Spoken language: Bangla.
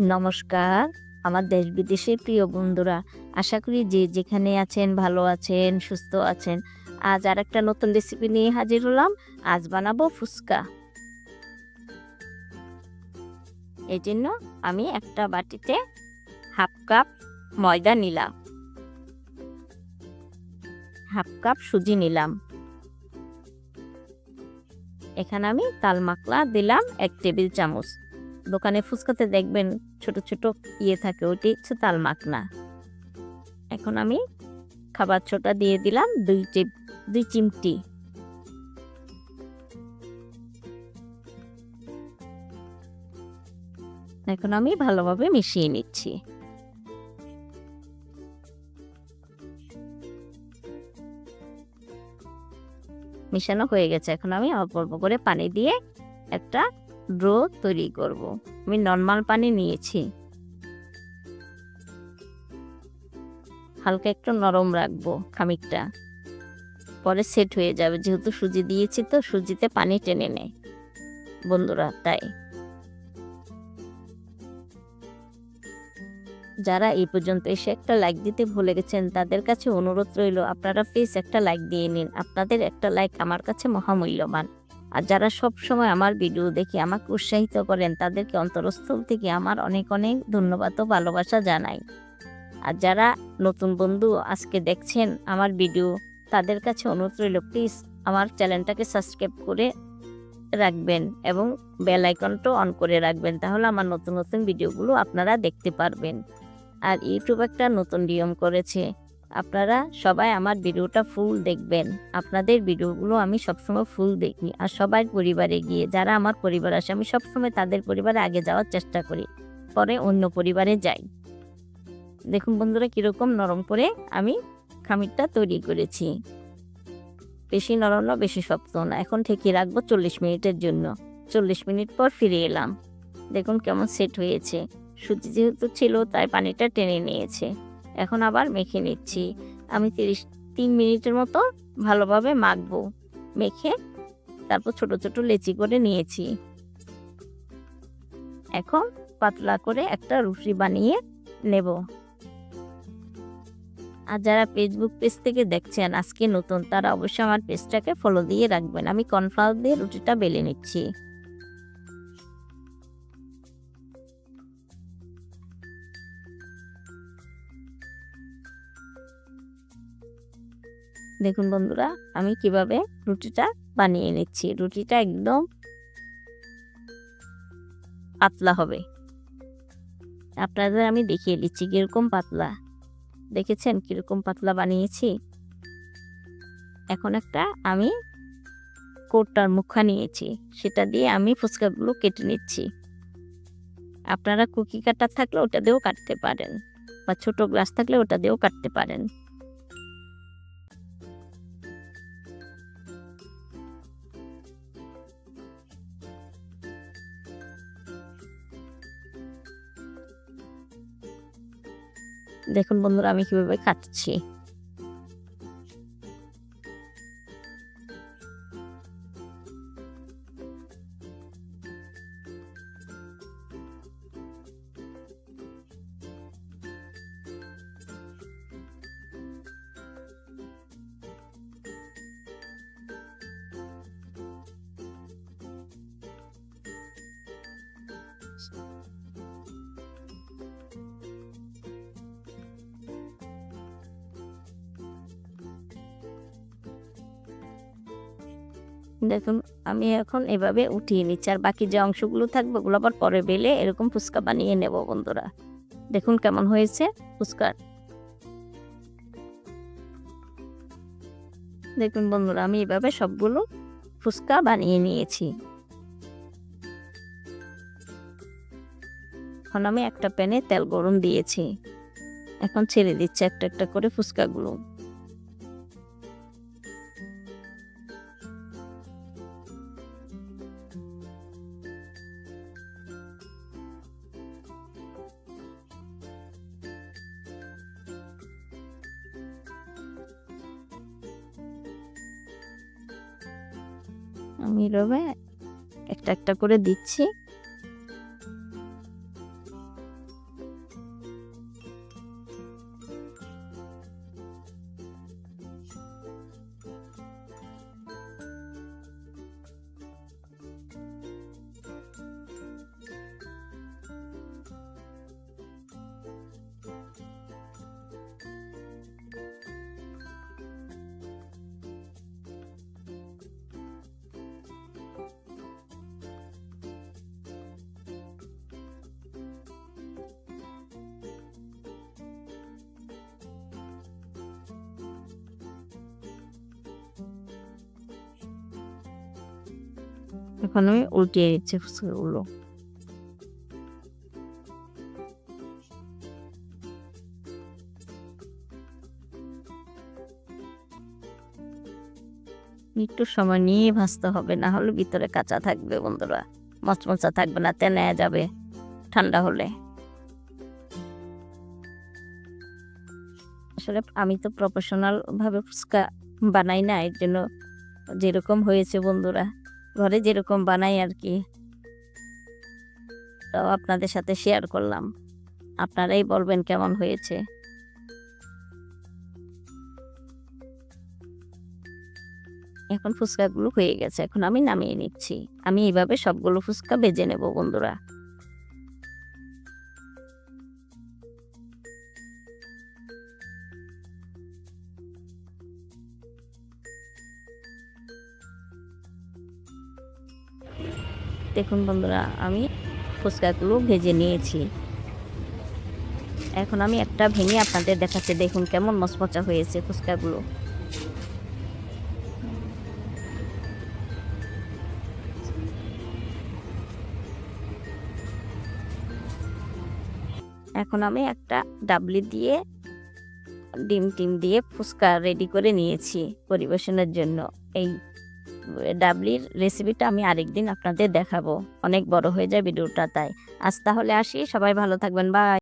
নমস্কার, আমার দেশ বিদেশের প্রিয় বন্ধুরা, আশা করি যে যেখানে আছেন, ভালো আছেন, সুস্থ আছেন, আজ আর একটা নতুন রেসিপি নিয়ে হাজির হলাম, আজ বানাবো ফুচকা। এই জন্য আমি একটা বাটিতে হাফ কাপ ময়দা নিলাম। হাফ কাপ সুজি নিলাম। এখানে আমি তাল মাকলা দিলাম এক টেবিল চামচ। দোকানে ফুচকাতে দেখবেন ছোট ছোট ইয়ে থাকে ওইটি হচ্ছে তাল মাখনা। এখন আমি খাবার ছোটা দিয়ে দিলাম দুই টিপ দুই চিমটি। এখন আমি ভালোভাবে মিশিয়ে নিচ্ছি। মিশানো হয়ে গেছে, এখন আমি অল্প অল্প করে পানি দিয়ে একটা ড্রো তৈরি করব। আমি নর্মাল পানি নিয়েছি। হালকা একটু নরম রাখব খামিকটা পরে সেট হয়ে যাবে। যেহেতু সুজি দিয়েছি তো সুজিতে পানি টেনে নেয়। বন্ধুরা, তাই। যারা এই পর্যন্ত এসে একটা লাইক দিতে ভুলে গেছেন, তাদের কাছে অনুরোধ রইল, আপনারা প্লিজ একটা লাইক দিয়ে নিন। আপনাদের একটা লাইক আমার কাছে মহামূল্যবান। আর যারা সব সময় আমার ভিডিও দেখে আমাকে উৎসাহিত করেন, তাদেরকে অন্তরস্থল থেকে আমার অনেক অনেক ধন্যবাদ ও ভালোবাসা জানাই। আর যারা নতুন বন্ধু আজকে দেখছেন আমার ভিডিও তাদের কাছে অনুরোধ রইল প্লিজ আমার চ্যানেলটাকে সাবস্ক্রাইব করে রাখবেন এবং বেল আইকনটাও অন করে রাখবেন, তাহলে আমার নতুন নতুন ভিডিওগুলো আপনারা দেখতে পারবেন। আর ইউটিউব একটা নতুন নিয়ম করেছে আপনারা সবাই আমার ভিডিওটা ফুল দেখবেন। আপনাদের ভিডিওগুলো আমি সবসময় ফুল দেখি। আর সবার পরিবারে গিয়ে, যারা আমার পরিবার আসে, আমি সবসময় তাদের পরিবারে আগে যাওয়ার চেষ্টা করি। পরে অন্য পরিবারে যাই। দেখুন বন্ধুরা, কীরকম নরম করে আমি খামিরটা তৈরি করেছি। বেশি নরম না, বেশি শক্ত না। এখন ঠেকিয়ে রাখব চল্লিশ মিনিটের জন্য। চল্লিশ মিনিট পর ফিরে এলাম। দেখুন কেমন সেট হয়েছে। সুজি যেহেতু ছিল, তাই পানিটা টেনে নিয়েছে। এখন আবার মেখে নিচ্ছি। আমি তিরিশ, তিন মিনিটের মতো ভালোভাবে মাখবো। মেখে তারপর ছোট ছোট লেচি করে নিয়েছি। এখন পাতলা করে একটা রুটি বানিয়ে নেব। আর যারা ফেসবুক পেজ থেকে দেখছেন, আজকে নতুন, তারা অবশ্যই আমার পেজটাকে ফলো দিয়ে রাখবেন। আমি কর্নফ্লাওয়ার দিয়ে রুটিটা বেলে নিচ্ছি। দেখুন বন্ধুরা, আমি কীভাবে রুটিটা বানিয়ে নিচ্ছি। রুটিটা একদম পাতলা হবে। আপনাদের আমি দেখিয়ে দিচ্ছি কীরকম পাতলা। দেখেছেন কীরকম পাতলা বানিয়েছি? এখন একটা আমি কোটটার মুখা নিয়েছি, সেটা দিয়ে আমি ফুচকাগুলো কেটে নিচ্ছি। আপনারা কুকি কাটার থাকলে ওটা দিয়েও কাটতে পারেন, বা ছোট গ্লাস থাকলে ওটা দিয়েও কাটতে পারেন। দেখুন বন্ধুরা আমি কীভাবে কাটছি। দেখুন, আমি এখন এভাবে উঠিয়ে নিচ্ছি। আর বাকি যে অংশগুলো থাকবে, ওগুলো আবার পরে বেলে এরকম ফুচকা বানিয়ে নেব বন্ধুরা। দেখুন কেমন হয়েছে ফুচকার। দেখুন বন্ধুরা, আমি এভাবে সবগুলো ফুচকা বানিয়ে নিয়েছি। এখন আমি একটা প্যানে তেল গরম দিয়েছি। এখন ছেড়ে দিচ্ছি একটা একটা করে ফুচকাগুলো। আমি এভাবে একটা একটা করে দিচ্ছি। এখন আমি উল্টিয়ে দিচ্ছি ফুচকাগুলো একটু সময় নিয়ে ভাজতে হবে, না হলে ভিতরে কাঁচা থাকবে বন্ধুরা। মচমচা থাকবে না, তেনে যাবে ঠান্ডা হলে। আসলে আমি তো প্রফেশনাল ভাবে ফুচকা বানাই না, এর জন্য যেরকম হয়েছে বন্ধুরা। ঘরে যেরকম বানাই আর কি তো আপনাদের সাথে শেয়ার করলাম। আপনারাই বলবেন কেমন হয়েছে। এখন ফুচকাগুলো হয়ে গেছে, এখন আমি নামিয়ে নিচ্ছি। আমি এইভাবে সবগুলো ফুচকা বেজে নেব, বন্ধুরা। দেখুন বন্ধুরা, আমি ফুচকাগুলো ভেজে নিয়েছি। এখন আমি একটা ভেঙে আপনাদের দেখাচ্ছি, দেখুন কেমন মচমচা হয়েছে ফুচকাগুলো। এখন আমি একটা ডাবলি দিয়ে ডিম টিম দিয়ে ফুচকা রেডি করে নিয়েছি পরিবেশনের জন্য। এই ডাবলির রেসিপিটা আমি আরেকদিন আপনাদের দেখাবো। অনেক বড় হয়ে যায় ভিডিওটা, তাই। আজ তাহলে আসি, সবাই ভালো থাকবেন, বাই।